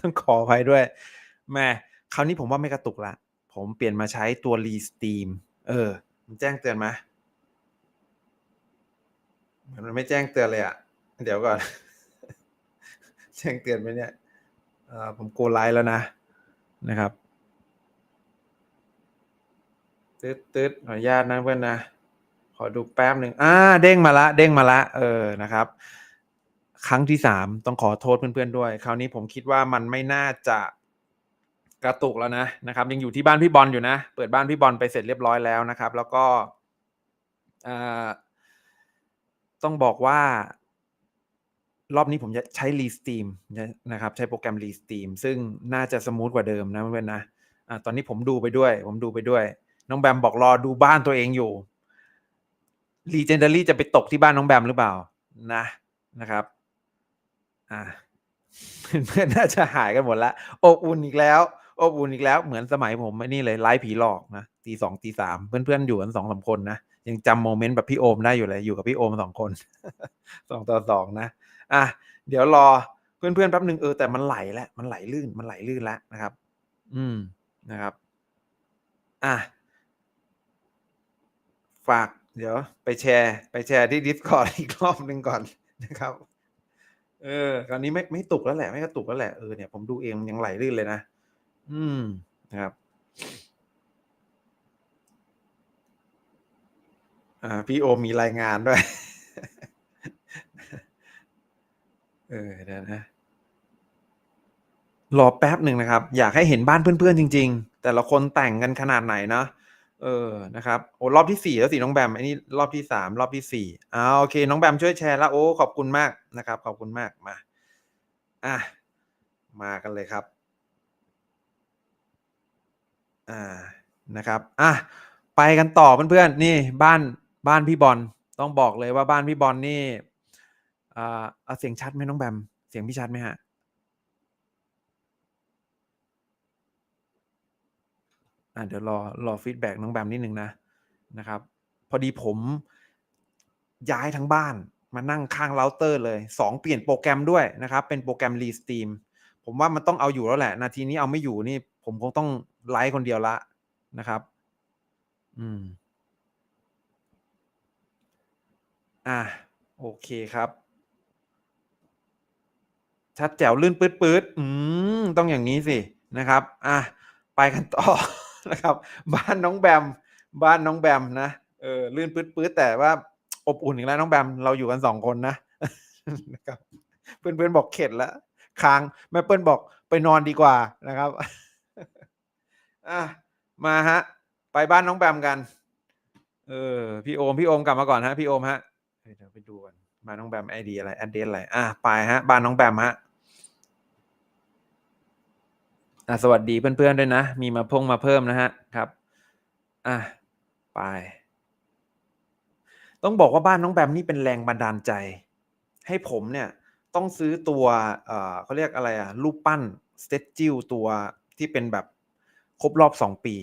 ต้องขออภัยด้วยแม่คราวนี้ผมว่าไม่กระตุกละ ผมเปลี่ยนมาใช้ตัว Resteam เออ มันแจ้งเตือนไหมมันไม่แจ้งเตือนเลยอะเดี๋ยวก่อน แจ้งเตือนไหมเนี่ยเออผมโกไลฟ์แล้วนะนะครับตืดตืดขออนุญาตนะเพื่อนนะ ขอดูแป๊บหนึ่งอ่า เด้งมาละ เด้งมาละ เออนะครับ ครั้งที่สามต้องขอโทษเพื่อนๆด้วย คราวนี้ผมคิดว่ามันไม่น่าจะกระตุกแล้วนะนะครับ ยังอยู่ที่บ้านพี่บอลอยู่นะ เปิดบ้านพี่บอลไปเสร็จเรียบร้อยแล้วนะครับ แล้วก็ต้องบอกว่ารอบนี้ผมจะใช้ Resteam นะครับ ใช้โปรแกรม Resteam ซึ่งน่าจะสมูทกว่าเดิมนะเพื่อนๆนะอ่าตอนนี้ผมดูไปด้วย ผมดูไปด้วย น้องแบมบอกรอดูบ้านตัวเองอยู่ Legendary จะไปตกที่บ้านน้องแบมหรือเปล่านะนะครับ อ่าเพื่อนๆน่าจะหายกันหมดแล้วอบอุ่นอีกแล้วอบอุ่นอีกแล้วเหมือนสมัยผมไอ้นี่เลยไลฟ์ผีหลอกนะตีสองตีสามเพื่อนๆอยู่กันสองสามคนนะยังจำโมเมนต์แบบพี่โอมได้อยู่เลยอยู่กับพี่โอมสองคนสองต่อสองนะอะเดี๋ยวรอเพื่อนๆแป๊บหนึ่งเออแต่มันไหลแล้วมันไหลลื่นมันไหลลื่นแล้วนะครับ อืมนะครับ อะฝาก เดี๋ยว ไปแชร์ ไปแชร์ที่ Discord อีกรอบหนึ่งก่อนนะครับ เออคราวนี้ไม่ไม่ตุกแล้วแหละไม่กระตุกแล้วแหละเออเนี่ยผมดูเองมันยังไหลลื่นเลยนะอืมนะครับอ่าพี่โอมมีรายงานด้วย เออเดี๋ยวนะรอแป๊บหนึ่งนะครับ อยากให้เห็นบ้านเพื่อนๆจริง ๆ แต่ละคนแต่งกันขนาดไหนเนาะ เออ นะครับ โอ้ รอบที่สี่แล้วสิน้องแบม อันนี้รอบที่สามรอบที่สี่อ่าโอเค น้องแบมช่วยแชร์แล้วโอ้ ขอบคุณมากนะครับ ขอบคุณมาก มา อะ มากันเลยครับ อ่า นะครับ อะ ไปกันต่อเพื่อนๆ นี่บ้านบ้านพี่บอล ต้องบอกเลยว่าบ้านพี่บอลนี่ อ่าเอาเสียงชัดไหมน้องแบม เสียงพี่ชัดไหมฮะ อ่าเดี๋ยวรอรอฟีดแบ็กน้องแบมนิดนึงนะนะครับ พอดีผมย้ายทั้งบ้านมานั่งข้างเราเตอร์เลยสองเปลี่ยนโปรแกรมด้วยนะครับ เป็นโปรแกรม Resteam ผมว่ามันต้องเอาอยู่แล้วแหละ นาทีนี้เอาไม่อยู่นี่ ผมคงต้องไลฟ์คนเดียวละนะครับ อืม อะโอเคครับ ชัดแจ๋วลื่นปื๊ดปื๊ดอืม ต้องอย่างนี้สินะครับ อะไปกันต่อ นะครับ บ้านน้องแบม บ้านน้องแบมนะเออลื่นปื๊ดปื๊ดแต่ว่าอบอุ่นอีกแล้วน้องแบมเราอยู่กันสองคนนะนะครับเพื่อนเพื่อนๆบอกเข็ดแล้วค้างแม่เปิ้ลบอกไปนอนดีกว่านะครับอะมาฮะ ไปบ้านน้องแบมกัน เออพี่โอมพี่โอมกลับมาก่อนฮะพี่โอมฮะเดี๋ยวไปดูกันบ้านน้องแบมไอดีอะไรแอดเดสอะไรอะไปฮะ บ้านน้องแบมฮะ อะสวัสดีเพื่อนๆด้วยนะ มีมาพงมาเพิ่มนะฮะครับ อะไป ต้องบอกว่าบ้านน้องแบมนี่เป็นแรงบันดาลใจ ให้ผมเนี่ยต้องซื้อตัวเอ่อเขาเรียกอะไรอะรูปปั้นสเตจิลตัวที่เป็นแบบครบรอบสองปี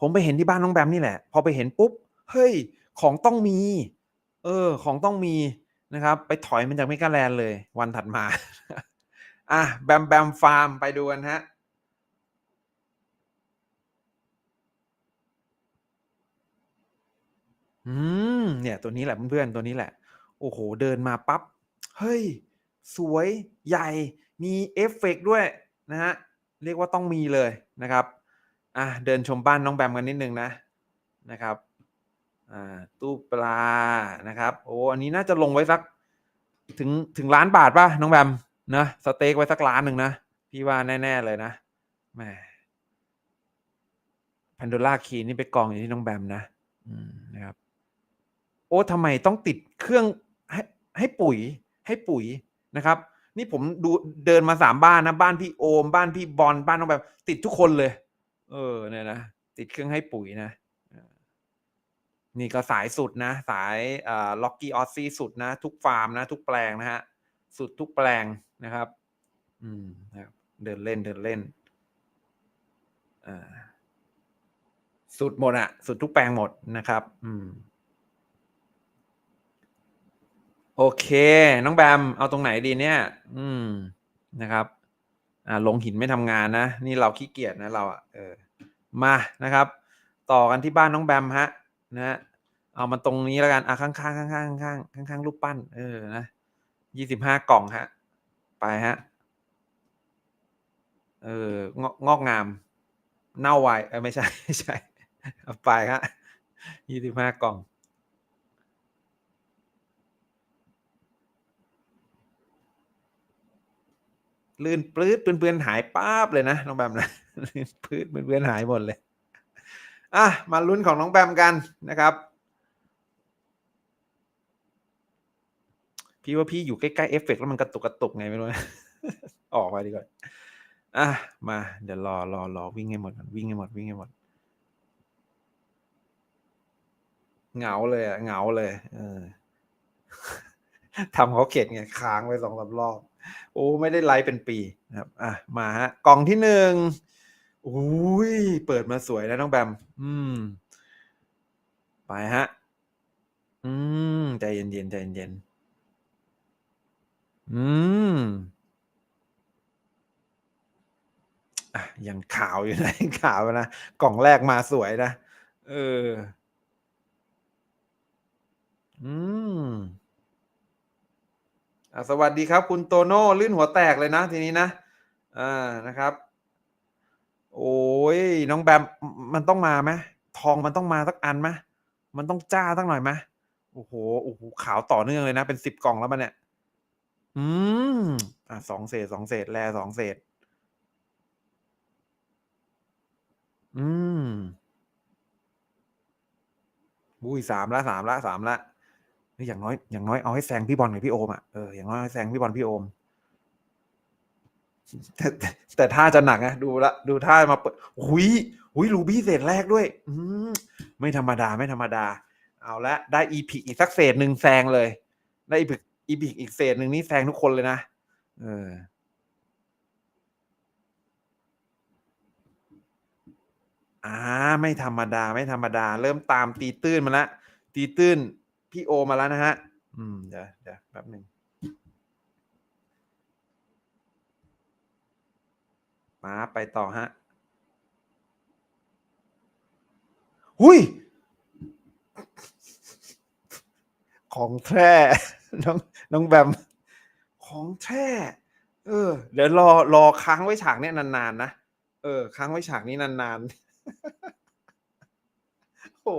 ผมไปเห็นที่บ้านน้องแบมนี่แหละ พอไปเห็นปุ๊บ เฮ้ย ของต้องมี เออ ของต้องมีนะครับ ไปถอยมันจากเมกาแลนเลย วันถัดมา อะ แบมแบมฟาร์มไปดูกันฮะ อืม เนี่ย ตัวนี้แหละเพื่อนๆ ตัวนี้แหละ โอ้โห เดินมาปั๊บ เฮ้ย สวยใหญ่ มีเอฟเฟกต์ด้วยนะฮะ เรียกว่าต้องมีเลยนะครับ อะ เดินชมบ้านน้องแบมกันนิดนึงนะ นะครับ อ่า ตู้ปลา นะครับ โอ้ อันนี้น่าจะลงไว้สัก ถึง ถึงล้านบาทป่ะ น้องแบม นะ สเต็กไว้สักล้านหนึ่งนะ พี่ว่าแน่ ๆ เลยนะแหมพันโดล่าคีนี่ไปกองอยู่ที่น้องแบมนะ อืม นะครับ โอ้ทำไมต้องติดเครื่องให้ให้ปุ๋ยให้ปุ๋ยนะครับ นี่ผมดูเดินมาสามบ้านนะบ้านพี่โอม บ้านพี่บอลบ้านน้องแบมติดทุกคนเลย เออเนี่ยนะติดเครื่องให้ปุ๋ยนะนี่ก็สายสุดนะ สายล็อกกี้ออซซี่สุดนะ ทุกฟาร์มนะ ทุกแปลงนะฮะสุดทุกแปลงนะครับ อืมนะครับเดินเล่นเดินเล่นอ่าสุดหมดอะสุดทุกแปลงหมดนะครับ อืม โอเค น้องแบม เอาตรงไหนดีเนี่ย อืมนะครับ อ่าลงหินไม่ทำงานนะ นี่เราขี้เกียจนะเราอะเออมานะครับ ต่อกันที่บ้านน้องแบมฮะนะฮะเอามาตรงนี้แล้วกันอะข้างๆข้างๆข้างๆข้างๆข้างๆรูปปั้น เออนะยี่สิบห้ากล่องฮะ ไปฮะ เอองอกงอกงาม เน่าไวเออไม่ใช่ไม่ใช่เอาไปฮะยี่สิบห้ากล่อง ลื่นปลื้ดเปื้อนๆหายป้าบเลยนะน้องแบมนะลื่นปลื้ดเปื้อนๆหายหมดเลยอะมาลุ้นของน้องแบมกันนะครับ พี่ว่าพี่อยู่ใกล้ๆเอฟเฟกต์แล้วมันกระตุกกระตุกไงไม่รู้นะออกไปดีกว่าอะมาเดี๋ยวรอรอรอวิ่งให้หมดวิ่งให้หมดวิ่งให้หมดเหงาเลยอะเหงาเลย เออทำเขาเข็ดไงค้างไว้สองสามรอบ โอ้ไม่ได้ไลฟ์เป็นปีนะครับอะมาฮะกล่องที่หนึ่งอุ้ยเปิดมาสวยแล้วน้องแบม อืม ไปฮะ อืม ใจเย็นๆใจเย็นๆอืมอะยังขาวอยู่นะขาวอยู่นะ กล่องแรกมาสวยนะ เออ อืม สวัสดีครับ คุณโตโน่ลื่นหัวแตกเลยนะ ทีนี้นะอ่านะครับ โอ้ยน้องแบมมันต้องมาไหมทองมันต้องมาสักอันไหมมันต้องจ้าสักหน่อยไหมโอ้โหโอ้โหขาวต่อเนื่องเลยนะ เป็นสิบกล่องแล้วมันเนี่ย อืมอะสองเศษสองเศษแลสองเศษ อืมอุ้ยสามละสามละสามละ อย่างน้อยอย่างน้อยเอาให้แซงพี่บอลกับพี่โอมอะเอออย่างน้อยแซงพี่บอลพี่โอมแต่แต่ท่าจะหนักนะดูละดูท่ามาเปิดหุยหุยรูบี้เศษแรกด้วย อืมไม่ธรรมดาไม่ธรรมดา เอาละได้อีพิกอีกสักเศษหนึ่งแซงเลย ได้อีพิกอีพิกอีกเศษหนึ่งนี่แซงทุกคนเลยนะเอออ่าไม่ธรรมดาไม่ธรรมดา เริ่มตามตีตื้นมาล้วตีตื้น พี่โอมาแล้วนะฮะ อืมเดี๋ยวเดี๋ยวแป๊บหนึ่งมาไปต่อฮะ หุยของแท้น้องน้องแบม ของแท้เออ เดี๋ยวรอรอค้างไว้ฉากเนี้ยนานๆนะเออ ค้างไว้ฉากนี้นานๆโอ้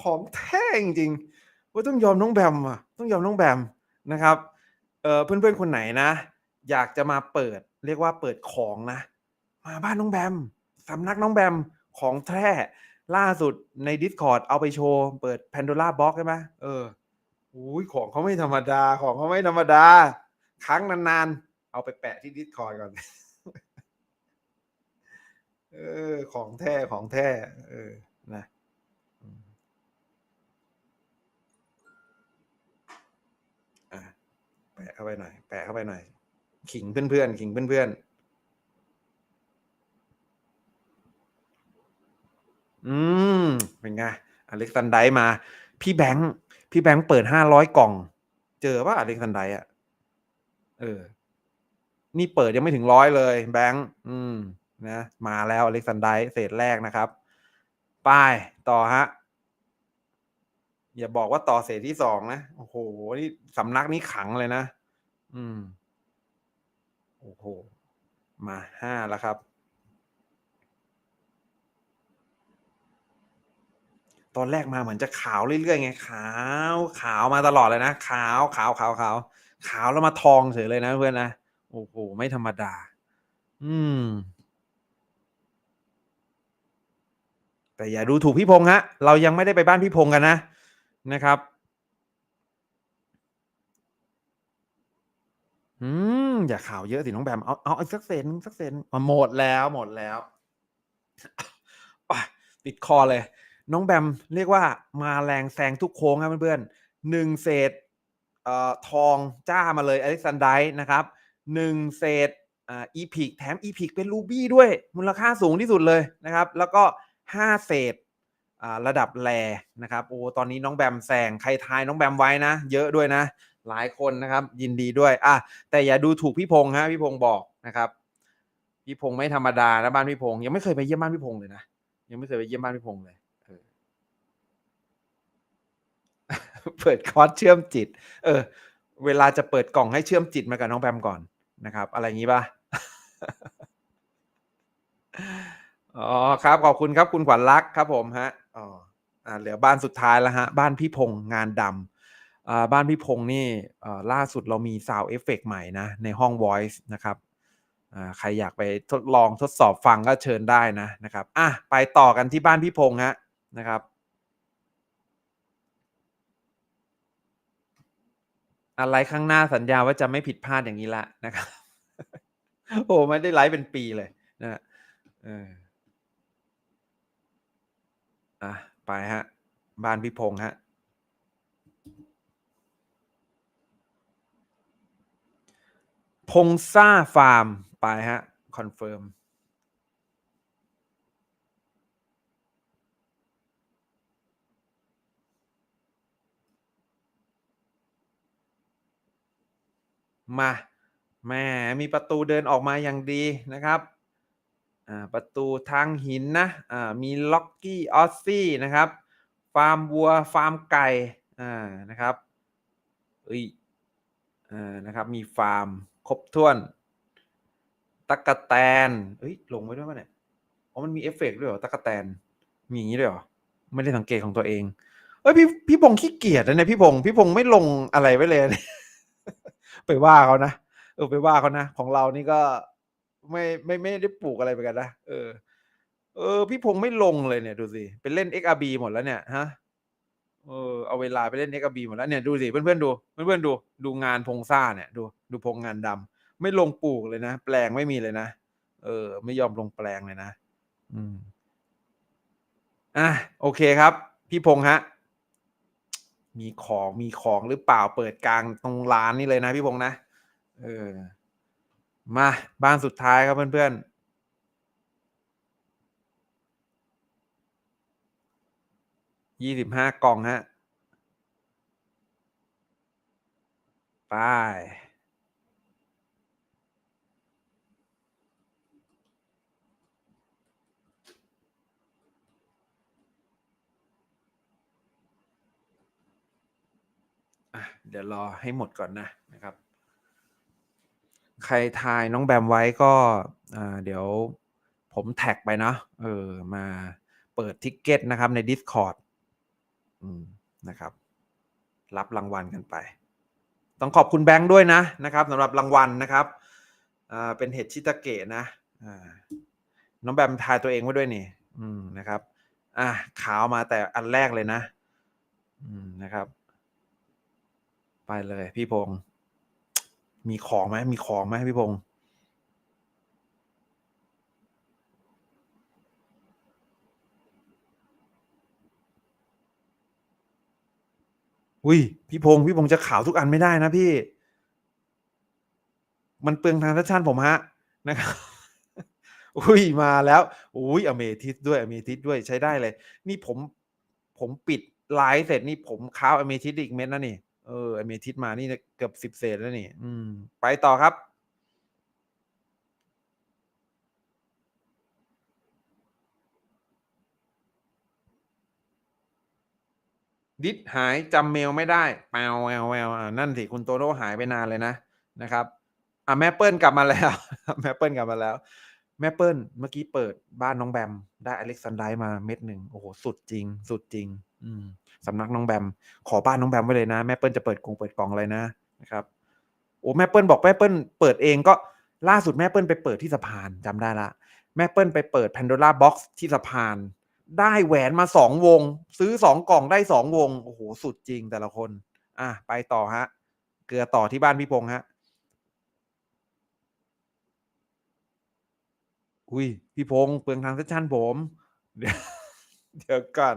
ของแท้จริงๆ ว่าต้องยอมน้องแบมอะต้องยอมน้องแบมนะครับเออเพื่อนๆคนไหนนะ อยากจะมาเปิดเรียกว่าเปิดของนะ มาบ้านน้องแบมสำนักน้องแบมของแท้ล่าสุดใน Discord เอาไปโชว์ เปิด Pandora Box ใช่ไหมเอออุ้ยของเขาไม่ธรรมดาของเขาไม่ธรรมดา ครั้งนานๆ เอาไปแปะที่ Discord ก่อน เออ ของแท้ของแท้เออนะ แปะเข้าไปหน่อย แปะเข้าไปหน่อย ขิงเพื่อนๆ ขิงเพื่อนๆ อืม เป็นไง อเล็กซันไดมา พี่แบงค์ พี่แบงค์เปิดห้าร้อยกล่อง เจอป่ะอเล็กซันไดอะเออ นี่เปิดยังไม่ถึงร้อยเลย แบงค์ อืม นะ มาแล้วอเล็กซันไดเศษแรกนะครับ ป้าย ต่อฮะ อย่าบอกว่าต่อเศษที่สองนะโอ้โหนี่สำนักนี้ขังเลยนะ อืมโอ้โหมาห้าแล้วครับ ตอนแรกมาเหมือนจะขาวเรื่อยๆไงขาว ขาวมาตลอดเลยนะขาวขาวขาวขาวขาวแล้วมาทองเฉยเลยนะเพื่อนนะโอ้โหไม่ธรรมดา อืมแต่อย่าดูถูกพี่พงษ์ฮะ เรายังไม่ได้ไปบ้านพี่พงษ์กันนะ นะครับอืมอย่าข่าวเยอะสิน้องแบมเอาเอาอีกสักเศษนึงสักเศษนึงอะหมดแล้วหมดแล้วติดคอเลย น้องแบมเรียกว่ามาแรงแซงทุกโค้งครับเพื่อนๆหนึ่งเศษเอ่อทองจ้ามาเลยอเล็กซานไดนะครับหนึ่งเศษอ่าอีพิกแถมอีพิกเป็นรูบี้ด้วย มูลค่าสูงที่สุดเลยนะครับ แล้วก็ห้าเศษ ระดับแรนะครับโอ้ตอนนี้น้องแบมแซงใครทายน้องแบมไว้นะ เยอะด้วยนะ หลายคนนะครับ ยินดีด้วยอะแต่อย่าดูถูกพี่พงษ์ฮะพี่พงษ์บอกนะครับ พี่พงษ์ไม่ธรรมดานะบ้านพี่พงษ์ยังไม่เคยไปเยี่ยมบ้านพี่พงษ์เลยนะยังไม่เคยไปเยี่ยมบ้านพี่พงษ์เลยเออเปิดคอร์สเชื่อมจิต เออ เวลาจะเปิดกล่องให้เชื่อมจิตมากับน้องแบมก่อนนะครับ อะไรอย่างนี้ป่ะ อ๋อครับขอบคุณครับคุณขวัญรักครับผมฮะอ๋ออ่าเหลือบ้านสุดท้ายแล้วฮะ บ้านพี่พงษ์งานดำอ่าบ้านพี่พงษ์นี่อ่อล่าสุดเรามีซาวเอฟเฟกใหม่นะ ในห้อง Voice นะครับอ่าใครอยากไปทดลองทดสอบฟังก็เชิญได้นะนะครับอะไปต่อกันที่บ้านพี่พงษ์ฮะนะครับอะไรข้างหน้าสัญญาว่าจะไม่ผิดพลาดอย่างนี้ละนะครับ โอ้ไม่ได้ไลฟ์เป็นปีเลยนะฮะเออ อะ ไปฮะ บ้านพี่พงษ์ฮะ พงซ่าฟาร์ม ไปฮะ คอนเฟิร์มมาแม่มีประตูเดินออกมาอย่างดีนะครับ อ่าประตูทางหินนะอ่ามีล็อกกี้ออสซี่นะครับฟาร์มวัวฟาร์มไก่อ่านะครับเอ้ยอ่านะครับมีฟาร์มครบถ้วนตักกะแตนเอ้ยลงไว้ด้วยป่ะเนี่ยอ๋อมันมีเอฟเฟกต์ด้วยเหรอตักกะแตนมีอย่างนี้ด้วยเหรอไม่ได้สังเกตของตัวเองเอ้ยพี่พี่พงษ์ขี้เกียจนะเนี่ยพี่พงษ์พี่พงษ์ไม่ลงอะไรไว้เลย ไปว่าเขานะเออไปว่าเขานะของเรานี่ก็ ไม่ไม่ไม่ได้ปลูกอะไรเหมือนกันนะเออ เออ พี่พงษ์ไม่ลงเลยเนี่ยดูสิไปเล่น XRB หมดแล้วเนี่ยฮะเออเอาเวลาไปเล่น XRB หมดแล้วเนี่ยดูสิเพื่อนๆดูเพื่อนๆดู ดูงานพงซ่าเนี่ย ดูดูพงงานดำไม่ลงปลูกเลยนะแปลงไม่มีเลยนะเออ ไม่ยอมลงแปลงเลยนะอืมอะโอเคครับ พี่พงษ์ฮะมีของมีของหรือเปล่าเปิดกลางตรงร้านนี่เลยนะพี่พงษ์นะเออ มาบ้านสุดท้ายครับเพื่อนๆยี่สิบห้ากล่องฮะไปเดี๋ยวรอให้หมดก่อนนะนะครับ ใครทายน้องแบมไว้ก็เดี๋ยวผมแท็กไปเนาะเออมาเปิดทิกเก็ตนะครับใน Discord อืมนะครับ รับรางวัลกันไป ต้องขอบคุณแบงค์ด้วยนะนะครับสำหรับรางวัลนะครับเป็นเห็ดชิตาเกะนะน้องแบมทายตัวเองไว้ด้วยนี่อืมนะครับ อะขาวมาแต่อันแรกเลยนะ อืมนะครับ ไปเลยพี่พงศ์ มีของไหมมีของไหมพี่พงศ์อุ้ยพี่พงศ์พี่พงศ์จะขาวทุกอันไม่ได้นะพี่ มันเปลืองทางทัชชันผมฮะนะครับอุ้ยมาแล้วอุ้ยอเมทิสด้วยอเมทิสด้วยใช้ได้เลย นี่ผมผมปิดไลฟ์เสร็จนี่ผมค้าวอเมทิสอีกเม็ดนะนี่ เอออเมทิสมานี่เกือบสิบเศษแล้วนี่อืม ไปต่อครับ ดิสหายจำเมลไม่ได้แปวแววแววอ่านั่นสิคุณโตโน่หายไปนานเลยนะนะครับอะแม่เปิ้ลกลับมาแล้ว แม่เปิ้ลกลับมาแล้ว แม่เปิ้ลเมื่อกี้เปิดบ้านน้องแบม ได้อเล็กซานไดมาเม็ดหนึ่งโอ้โห สุดจริง สุดจริง สำนักน้องแบม ขอบ้านน้องแบมไว้เลยนะ แม่เปิ้ลจะเปิดกรงเปิดกล่องอะไรนะนะครับ โอ้แม่เปิ้ลบอกแม่เปิ้ลเปิดเองก็ล่าสุดแม่เปิ้ลไปเปิดที่สะพานจำได้ละ แม่เปิ้ลไปเปิด Pandora Box ที่สะพาน ได้แหวนมาสองวง ซื้อสองกล่องได้สองวง โอ้โห สุดจริงแต่ละคน อะ ไปต่อฮะ เกลือต่อที่บ้านพี่พงษ์ฮะ อุ้ย พี่พงษ์เปลืองทางเซสชั่นผมเดี๋ยว เดี๋ยวก่อน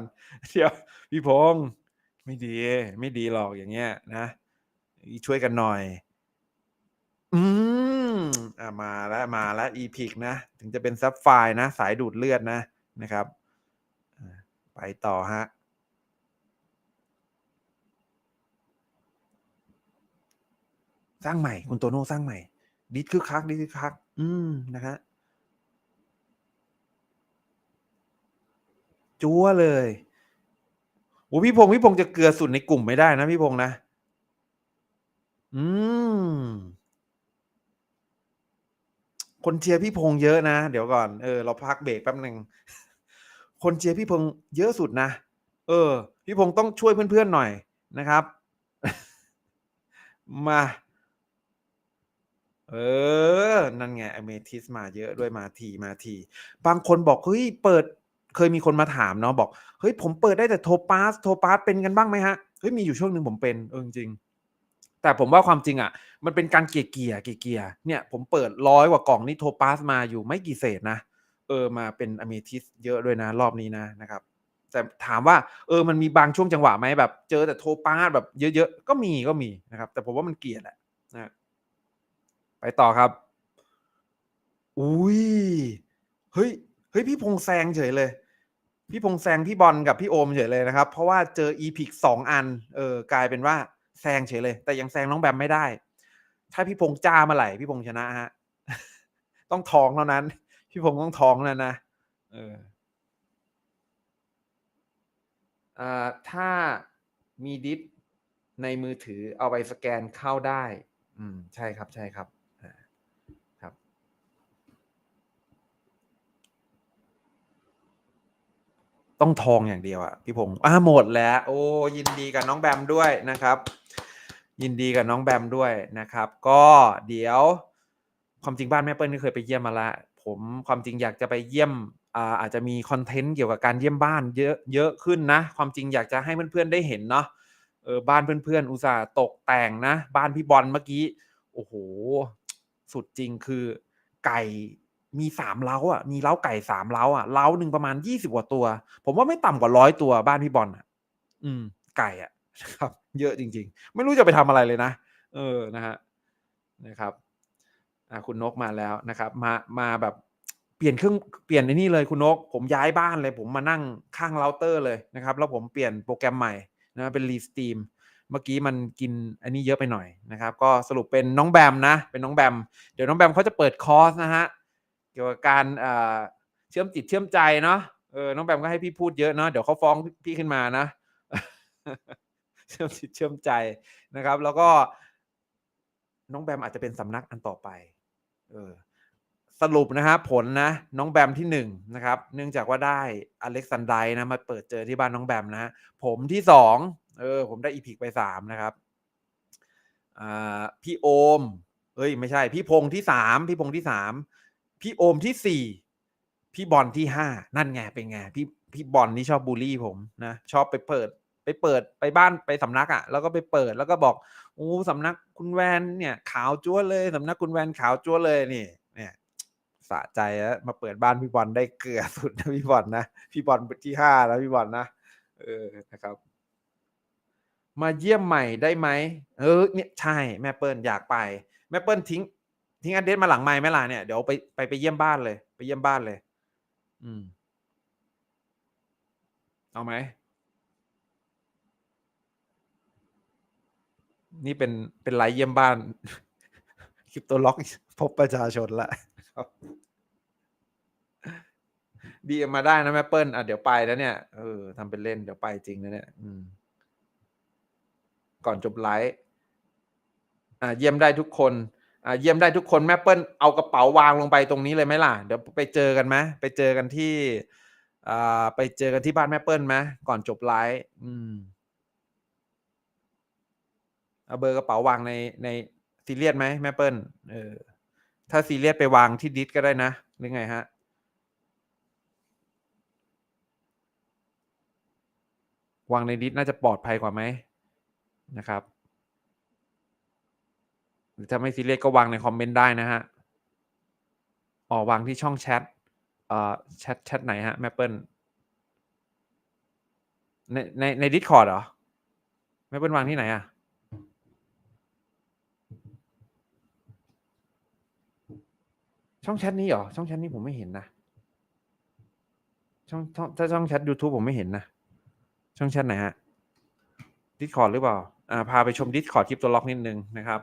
เดี๋ยวพี่พงษ์ไม่ดี ไม่ดีหรอกอย่างเงี้ยนะช่วยกันหน่อย อืมอะมาแล้วมาแล้วอีพิกนะ ถึงจะเป็นซับไฟนะ สายดูดเลือดนะนะครับไปต่อฮะสร้างใหม่ คุณโตโน่สร้างใหม่ ดิสคือคักดิสคือคัก อืมนะฮะ จั๊วเลยโอ้พี่พงศ์พี่พงศ์จะเกลือสุดในกลุ่มไม่ได้นะพี่พงศ์นะ อืม คนเชียร์พี่พงษ์เยอะนะ เดี๋ยวก่อน เออเราพักเบรกแป๊บหนึ่ง คนเชียร์พี่พงษ์เยอะสุดนะ เออ พี่พงษ์ต้องช่วยเพื่อนๆหน่อยนะครับ มา เออ นั่นไงอเมทิสมาเยอะด้วยมาทีมาที บางคนบอกเฮ้ยเปิด เคยมีคนมาถามเนาะบอกเฮ้ยผมเปิดได้แต่โทปาสโทปาสเป็นกันบ้างไหมฮะเฮ้ยมีอยู่ช่วงหนึ่งผมเป็นเออจริงแต่ผมว่าความจริงอะ มันเป็นการเกียเกียร์เกียร์เกียร์เนี่ยผมเปิดร้อยกว่ากล่องนี่โทปาสมาอยู่ไม่กี่เศษนะเออมาเป็นอเมทิสเยอะด้วยนะรอบนี้นะนะครับ แต่ถามว่าเออมันมีบางช่วงจังหวะไหมแบบ เจอแต่โทปาสแบบเยอะๆก็มีก็มีนะครับ แต่ผมว่ามันเกียร์แหละนะไปต่อครับ อุ้ยเฮ้ย เฮ้ยพี่พงษ์แซงเฉยเลย พี่พงษ์แซงพี่บอลกับพี่โอมเฉยเลยนะครับ เพราะว่าเจออีพิกสองอันเออกลายเป็นว่าแซงเฉยเลย แต่ยังแซงน้องแบมไม่ได้ ถ้าพี่พงษ์จ้ามื่อไหร่พี่พงษ์ชนะฮะต้องทองเท่านั้น พี่พงษ์ต้องทองนั่นนะเอออ่าถ้ามีดิสในมือถือเอาไปสแกนเข้าได้ อืม ใช่ครับ ใช่ครับ ต้องทองอย่างเดียวอะพี่พงศ์อ่าหมดแล้ว โอ้ยินดีกับน้องแบมด้วยนะครับ ยินดีกับน้องแบมด้วยนะครับ ก็เดี๋ยวความจริงบ้านแม่เปิ้ลก็เคยไปเยี่ยมมาละผมความจริงอยากจะไปเยี่ยมอ่าอาจจะมีคอนเทนต์เกี่ยวกับการเยี่ยมบ้านเยอะเยอะขึ้นนะ ความจริงอยากจะให้เพื่อนๆได้เห็นเนาะเออบ้านเพื่อนๆอุตส่าห์ตกแต่งนะ บ้านพี่บอลเมื่อกี้ โอ้โห สุดจริงคือไก่ มีสามเล้าอะมีเล้าไก่สามเล้าอะเล้าหนึ่งประมาณยี่สิบกว่าตัว ผมว่าไม่ต่ำกว่าร้อยตัวบ้านพี่บอลอะ อืม ไก่อะครับ เยอะจริง ๆ ไม่รู้จะไปทำอะไรเลยนะเออนะฮะนะครับอ่าคุณนกมาแล้วนะครับ มามาแบบเปลี่ยนเครื่องเปลี่ยนไอ้นี่เลยคุณนก ผมย้ายบ้านเลย ผมมานั่งข้างเราเตอร์เลยนะครับ แล้วผมเปลี่ยนโปรแกรมใหม่นะเป็นรีสตรีมเมื่อกี้มันกินอันนี้เยอะไปหน่อยนะครับ ก็สรุปเป็นน้องแบมนะ เป็นน้องแบม เดี๋ยวน้องแบมเขาจะเปิดคอร์สนะฮะ เกี่ยวกับการเชื่อมจิตเชื่อมใจเนาะเออน้องแบมก็ให้พี่พูดเยอะเนาะเดี๋ยวเขาฟ้องพี่ขึ้นมานะ เชื่อมจิตเชื่อมใจนะครับ แล้วก็ น้องแบมอาจจะเป็นสำนักอันต่อไป เออ สรุปนะฮะผลนะ น้องแบมที่หนึ่งนะครับ เนื่องจากว่าได้อเล็กซานไดนะมาเปิดเจอที่บ้านน้องแบมนะ ผมที่สองเออ ผมได้อีพิกไปสามนะครับอ่าพี่โอมเอ้ยไม่ใช่ พี่พงษ์ที่สามพี่พงษ์ที่สาม พี่โอมที่สี่พี่บอลที่ห้านั่นไงเป็นไงพี่พี่บอลนี่ชอบบูลลี่ผมนะชอบไปเปิดไปเปิดไปบ้านไปสำนักอะ่ะ แล้วก็ไปเปิดแล้วก็บอกโอ้สำนักคุณแวนเนี่ย ขาวจั๊วเลยสำนักคุณแวนขาวจั๊วเลยนี่ เนี่ยสะใจแล้วมาเปิดบ้านพี่บอลได้เกลือสุดนะพี่บอลนะพี่บอลที่ห้าแล้วพี่บอลนะเออนะครับ มาเยี่ยมใหม่ได้ไหมเออเนี่ยใช่แม่เปิ้ลอยากไป แม่เปิ้ลทิ้ง ทิ้งอันเดสมาหลังไม้ไหมล่ะเนี่ยเดี๋ยวไปไปไปเยี่ยมบ้านเลย ไปเยี่ยมบ้านเลย อืม เอาไหม นี่เป็นเป็นไลฟ์เยี่ยมบ้าน คริปโตล็อกพบประชาชนละครับดีมาได้นะแม่เปิ้ลอะเดี๋ยวไปแล้วเนี่ยเออทำเป็นเล่นเดี๋ยวไปจริงนะเนี่ยอืม ก่อนจบไลฟ์อ่าเยี่ยมได้ทุกคนอ่า เยี่ยมได้ทุกคนแม่เปิ้ลเอากระเป๋าวางลงไปตรงนี้เลยไหมล่ะ เดี๋ยวไปเจอกันไหมไปเจอกันที่ไปเจอกันที่บ้านแม่เปิ้ลไหมก่อนจบไลฟ์อืมเอาเบอร์กระเป๋าวางในในซีเรียสไหมแม่เปิ้ลเออถ้าซีเรียสไปวางที่ดิสก็ได้นะหรือไงฮะวางในดิสน่าจะปลอดภัยกว่าไหมนะครับ รือถ้าไม่ซีเรียสก็วางในคอมเมนต์ได้นะฮะอ๋อวางที่ช่องแชทเอ่อแชทแชทไหนฮะแม่เปิลในในในดิสคอร์ดเหรอแม่เปิลวางที่ไหนอะช่องแชทนี้เหรอ ช่องแชทนี้ผมไม่เห็นนะช่องช่องถ้าช่องแชท YouTube ผมไม่เห็นนะ ช่องแชทไหนฮะดิสคอร์ดหรือเปล่า อ่า พาไปชมดิสคอร์ดคลิปตัวล็อกนิดนึงนะครับ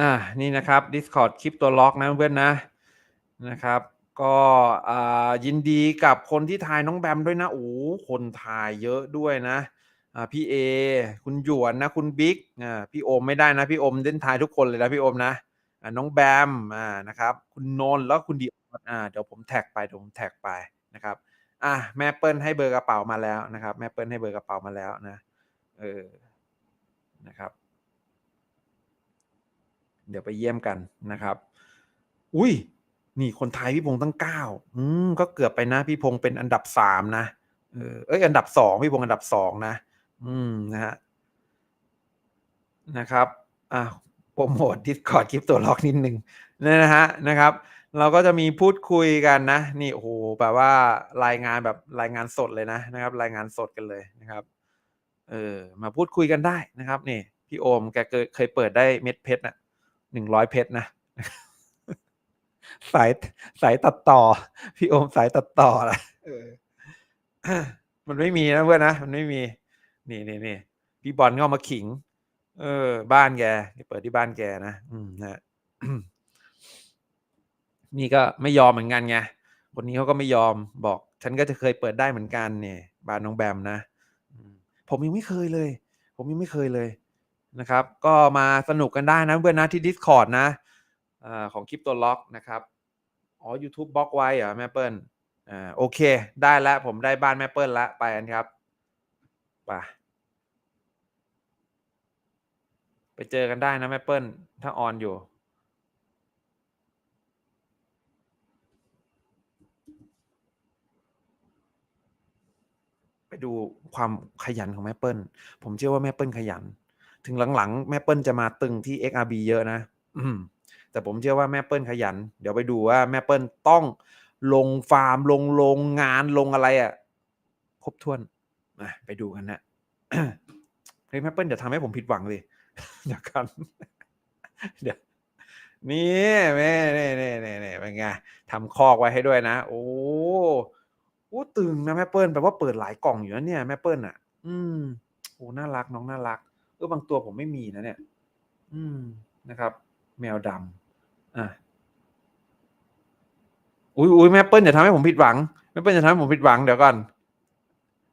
อ่านี่นะครับ Discord คลิปตัวล็อกนะเพื่อนนะนะครับ ก็อ่ายินดีกับคนที่ทายน้องแบมด้วยนะโอ้คนทายเยอะด้วยนะอ่าพี่เอคุณหยวนนะคุณบิ๊กอ่าพี่โอมไม่ได้นะพี่โอมเล่นทายทุกคนเลยนะพี่โอมนะอ่าน้องแบมอ่านะครับ คุณนนท์แล้วคุณดิออสอ่าเดี๋ยวผมแท็กไปเดี๋ยวผมแท็กไปนะครับอ่าแม่เปิ้ลให้เบอร์กระเป๋ามาแล้วนะครับ แม่เปิ้ลให้เบอร์กระเป๋ามาแล้วนะเออนะครับ เดี๋ยวไปเยี่ยมกันนะครับ อุ๊ยนี่คนไทยพี่พงษ์ตั้ง9อืมก็เกือบไปนะพี่พงษ์เป็นอันดับ3นะเออเอ๊ยอันดับ2พี่พงษ์อันดับ2นะ อืมนะครับนะครับอ่าโพรโมต Discord คลิปตัวล็อกนิดหนึ่งเนี่ยนะครับนะครับ เราก็จะมีพูดคุยกันนะ นี่โอ้โฮแบบว่ารายงานแบบรายงานสดเลยนะนะครับ รายงานสดกันเลยนะครับ เออมาพูดคุยกันได้นะครับนี่พี่โอมแกเคยเคยเปิดได้เม็ดเพชรน่ะ 100เพชรนะ สายสายตัดต่อ พี่โอมสายตัดต่อนะเออมันไม่มีนะเพื่อนนะ มันไม่มี นี่ๆๆพี่บอลก็เอามาขิง เออ บ้านแกไปเปิดที่บ้านแกนะ อืมนะครับนี่ก็ไม่ยอมเหมือนกันไง คนนี้เขาก็ไม่ยอมบอก ฉันก็จะเคยเปิดได้เหมือนกันนี่บ้านน้องแบมนะอืมผมยังไม่เคยเลย ผมยังไม่เคยเลย นะครับ ก็มาสนุกกันได้นะเพื่อนนะที่ Discord นะอของคลิปตัวล็อกนะครับ อ๋อยูทูบบล็อกไว้เหรอแม่เปิ้ล?อ่าโอเค ได้แล้วผมได้บ้านแม่เปิ้ลแล้วไปกันครับไปไปเจอกันได้นะแม่เปิ้ลถ้าออนอยู่ไปดูความขยันของแม่เปิ้ลผมเชื่อว่าแม่เปิ้ลขยัน ถึงหลังๆ แม่เปิ้ลจะมาตึงที่ XRB เยอะนะแต่ผมเชื่อว่าแม่เปิ้ลขยัน เดี๋ยวไปดูว่าแม่เปิ้ลต้องลงฟาร์มลงโรงงานลงอะไรอะครบถ้วนไปดูกันนะเฮ้ยแม่เปิ้ลอย่าทำให้ผมผิดหวังสิเดี๋ยวก่อนเดี๋ยวนี่แม่เนี่ๆๆๆเป็นไงทำคอกไว้ให้ด้วยนะ โอ้โอ้ตึงนะแม่เปิ้ลแปลว่าเปิดหลายกล่องอยู่นะเนี่ยแม่เปิ้ลอะ อืมโอ้น่ารักน้องน่ารัก เออบางตัวผมไม่มีนะเนี่ย อืมนะครับ แมวดำอาอุ๊ยๆแม่เปิ้ลอย่าทำให้ผมผิดหวังแม่เปิ้ลอย่าทำให้ผมผิดหวังเดี๋ยวก่อน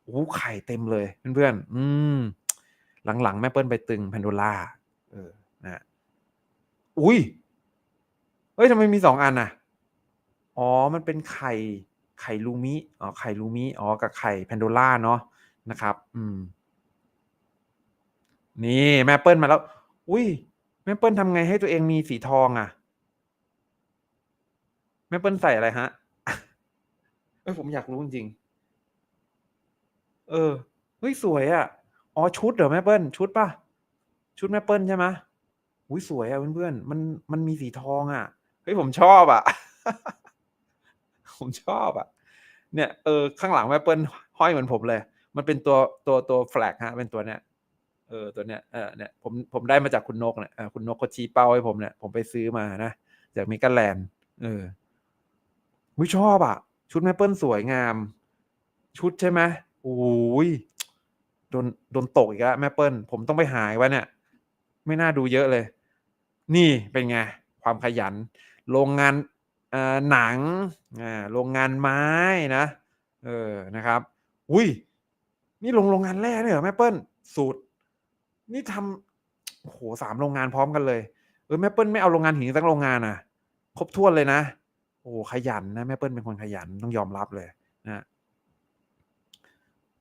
โอ้ไข่เต็มเลยเพื่อนๆอืม หลังๆ แม่เปิ้ลไปตึง Pandora เออนะอุ๊ยเฮ้ยทำไมมี2อันน่ะ อ๋อ มันเป็นไข่ ไข่ลูมิ อ๋อ ไข่ลูมิ อ๋อ กับไข่ Pandora เนาะ นะครับ อืม นี่แม่เปิ้ลมาแล้ว อุ๊ยแม่เปิ้ลทำไงให้ตัวเองมีสีทองอะ?แม่เปิ้ลใส่อะไรครับ?เออผมอยากรู้จริงเออเฮ้ยสวยอะอ๋อชุดเหรอแม่เปิ้ลชุดเปล่า?ชุดแม่เปิ้ลใช่ไหม?อุ๊ยสวยอะเพื่อนๆมันมันมีสีทองอะเฮ้ยผมชอบอะผมชอบอะเนี่ยเออข้างหลังแม่เปิ้ลห้อยเหมือนผมเลย มันเป็นตัวตัวตัว Flag ครับเป็นตัวเนี้ย เออตัวเนี้ยเออเนี่ยผมผมได้มาจากคุณนกเนี่ยเออคุณนกเขาชี้เป้าให้ผมเนี่ยผมไปซื้อมานะจาก Megaland เอออุ๊ยชอบอะชุดแม่เปิ้ลสวยงาม ชุดใช่ไหม?โอ้โฮโดนโดนตกอีกแล้วแม่เปิ้ลผมต้องไปหาอีกแล้วเนี่ย ไม่น่าดูเยอะเลย นี่เป็นไง ความขยัน โรงงานเอ่อหนังอาโรงงานไม้นะ เออนะครับ อุ๊ยนี่ลงโรงงานแร่ด้วยเหรอแม่เปิ้ล?สูตร นี่ทำโอ้โฮ3โรงงานพร้อมกันเลย เออแม่เปิ้ลไม่เอาโรงงานหินสักโรงงานอะครบถ้วนเลยนะ โอ้ขยันนะแม่เปิ้ลเป็นคนขยันต้องยอมรับเลยนะ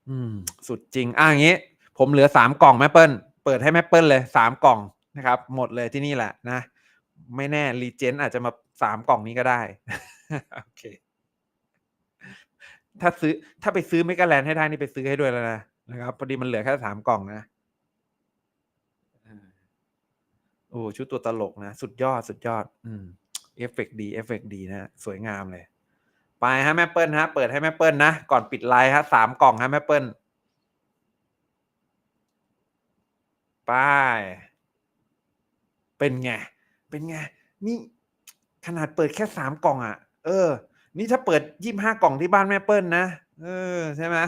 อืม สุดจริงอาอย่างงี้ ผมเหลือ3กล่องแม่เปิ้ลเปิดให้แม่เปิ้ลเลย3กล่องนะครับ หมดเลยที่นี่แหละนะ ไม่แน่ Legend อาจจะมา3กล่องนี้ก็ได้โอเคถ้าซื้อถ้าไปซื้อ Megaland ให้ได้นี่ไปซื้อให้ด้วยแล้วนะนะครับพอดีมันเหลือแค่3กล่องนะ เออ โอ้ชุดตัวตลกนะ สุดยอดสุดยอด อืมเอฟเฟกต์ดีเอฟเฟกต์ดีนะสวยงามเลย ไปครับแม่เปิ้ลครับเปิดให้แม่เปิ้ลนะ ก่อนปิดไลฟ์ครับ3กล่องครับแม่เปิ้ลไปเป็นไง เป็นไง นี่ขนาดเปิดแค่3กล่องอะเออ นี่ถ้าเปิด25กล่องที่บ้านแม่เปิ้ลนะ เออ ใช่ไหม?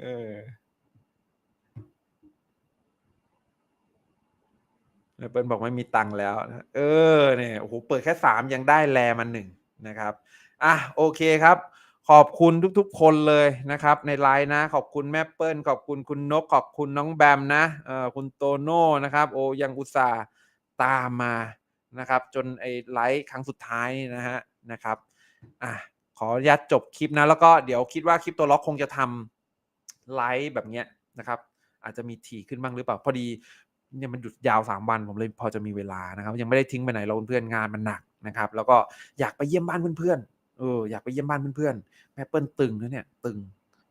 เออ แอป เปิลบอกไม่มีตังค์แล้ว เออเนี่ยโอ้โหเปิดแค่สามยังได้แลมันหนึ่งนะครับอะโอเคครับ ขอบคุณทุกๆ คนเลยนะครับ ในไลน์นะ ขอบคุณแม่เปิ้ลขอบคุณคุณนก ขอบคุณน้องแบมนะเอ่อคุณโตโน่นะครับโอยังอุตส่าห์ตามมานะครับ จนไอ้ไลฟ์ครั้งสุดท้ายนี่นะฮะนะครับอะขออนุญาตจบคลิปนะ แล้วก็เดี๋ยวคิดว่าคลิปตัวล็อกคงจะทำไลฟ์แบบเนี้ยนะครับ อาจจะมีถี่ขึ้นบ้างหรือเปล่า พอดี เนี่ยมันหยุดยาวสามวันผมเลยพอจะมีเวลานะครับ ยังไม่ได้ทิ้งไปไหนเราเพื่อนงานมันหนักนะครับ แล้วก็อยากไปเยี่ยมบ้านเพื่อนๆเอออยากไปเยี่ยมบ้านเพื่อนๆแม่เปิ้ลตึงนะเนี่ยตึง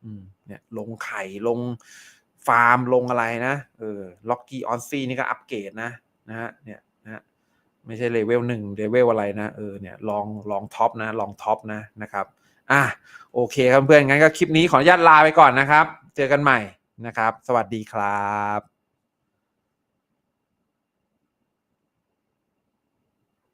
อืมเนี่ยลงไข่ลงฟาร์มลงอะไรนะเออล็อกกี้ออนซี่นี่ก็อัปเกรดนะนะฮะเนี่ยนะฮะไม่ใช่เลเวลหนึ่งเลเวลอะไรนะเออเนี่ยลองลองท็อปนะลองท็อปนะนะครับอะโอเคครับเพื่อนงั้นก็คลิปนี้ขออนุญาตลาไปก่อนนะครับ เจอกันใหม่นะครับ สวัสดีครับ